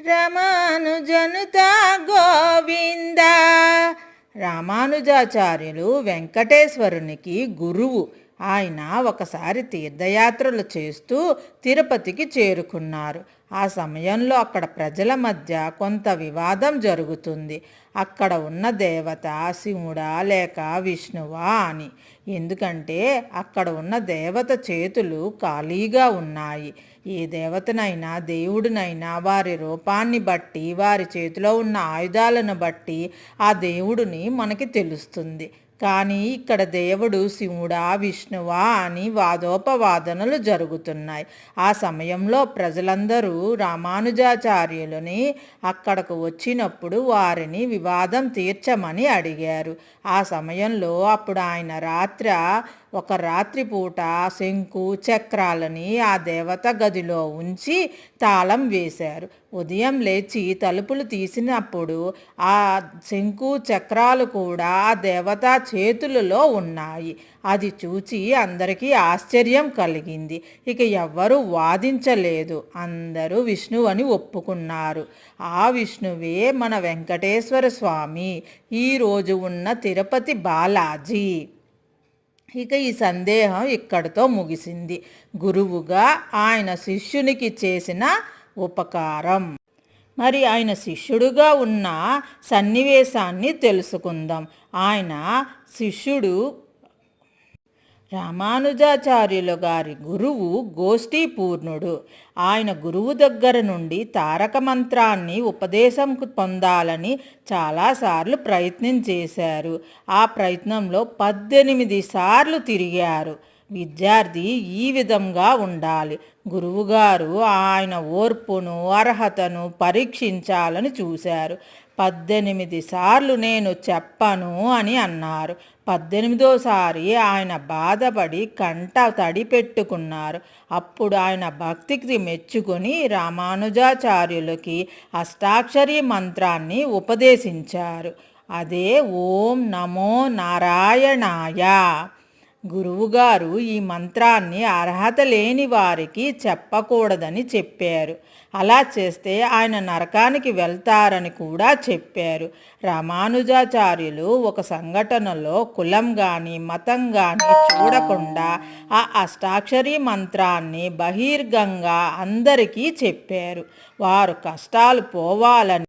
రామానుజనుత గోవింద. రామానుజాచార్యులు వెంకటేశ్వరునికి గురువు. ఆయన ఒకసారి తీర్థయాత్రలు చేస్తూ తిరుపతికి చేరుకున్నారు. ఆ సమయంలో అక్కడ ప్రజల మధ్య కొంత వివాదం జరుగుతుంది. అక్కడ ఉన్న దేవత శివుడా లేక విష్ణువా అని. ఎందుకంటే అక్కడ ఉన్న దేవత చేతులు ఖాళీగా ఉన్నాయి. ఏ దేవతనైనా దేవుడినైనా వారి రూపాన్ని బట్టి వారి చేతిలో ఉన్న ఆయుధాలను బట్టి ఆ దేవుడిని మనకి తెలుస్తుంది. కానీ ఇక్కడ దేవుడు శివుడా విష్ణువా అని వాదోపవాదనలు జరుగుతున్నాయి. ఆ సమయంలో ప్రజలందరూ రామానుజాచార్యులని అక్కడకు వచ్చినప్పుడు వారిని వివాదం తీర్చమని అడిగారు. ఆ సమయంలో అప్పుడు ఆయన రాత్ర ఒక రాత్రిపూట శంకు చక్రాలని ఆ దేవత గదిలో ఉంచి తాళం వేశారు. ఉదయం లేచి తలుపులు తీసినప్పుడు ఆ శంకు చక్రాలు కూడా ఆ దేవత చేతులలో ఉన్నాయి. అది చూచి అందరికీ ఆశ్చర్యం కలిగింది. ఇక ఎవ్వరూ వాదించలేదు. అందరూ విష్ణువు అని ఒప్పుకున్నారు. ఆ విష్ణువే మన వెంకటేశ్వర స్వామి. ఈరోజు ఉన్న తిరుపతి బాలాజీ. ఇక ఈ సందేహం ఇక్కడితో ముగిసింది. గురువుగా ఆయన శిష్యునికి చేసిన ఉపకారం. మరి ఆయన శిష్యుడుగా ఉన్న సన్నివేశాన్ని తెలుసుకుందాం. ఆయన శిష్యుడు రామానుజాచార్యులు గారి గురువు గోష్ఠీపూర్ణుడు. ఆయన గురువు దగ్గర నుండి తారక మంత్రాన్ని ఉపదేశం పొందాలని చాలాసార్లు ప్రయత్నం చేశారు. ఆ ప్రయత్నంలో పద్దెనిమిది సార్లు తిరిగారు. విద్యార్థి ఈ విధంగా ఉండాలి. గురువుగారు ఆయన ఓర్పును అర్హతను పరీక్షించాలని చూశారు. పద్దెనిమిది సార్లు నేను చెప్పను అని అన్నారు. పద్దెనిమిదోసారి ఆయన బాధపడి కంట తడి పెట్టుకున్నారు అప్పుడు ఆయన భక్తికి మెచ్చుకొని రామానుజాచార్యులకి అష్టాక్షరి మంత్రాన్ని ఉపదేశించారు. అదే ఓం నమో నారాయణాయ. గురువుగారు ఈ మంత్రాన్ని అర్హత లేని వారికి చెప్పకూడదని చెప్పారు. అలా చేస్తే ఆయన నరకానికి వెళ్తారని కూడా చెప్పారు. రామానుజాచార్యులు ఒక సంఘటనలో కులం కానీ మతం కానీ చూడకుండా ఆ అష్టాక్షరి మంత్రాన్ని బహిర్గంగా అందరికీ చెప్పారు. వారు కష్టాలు పోవాలని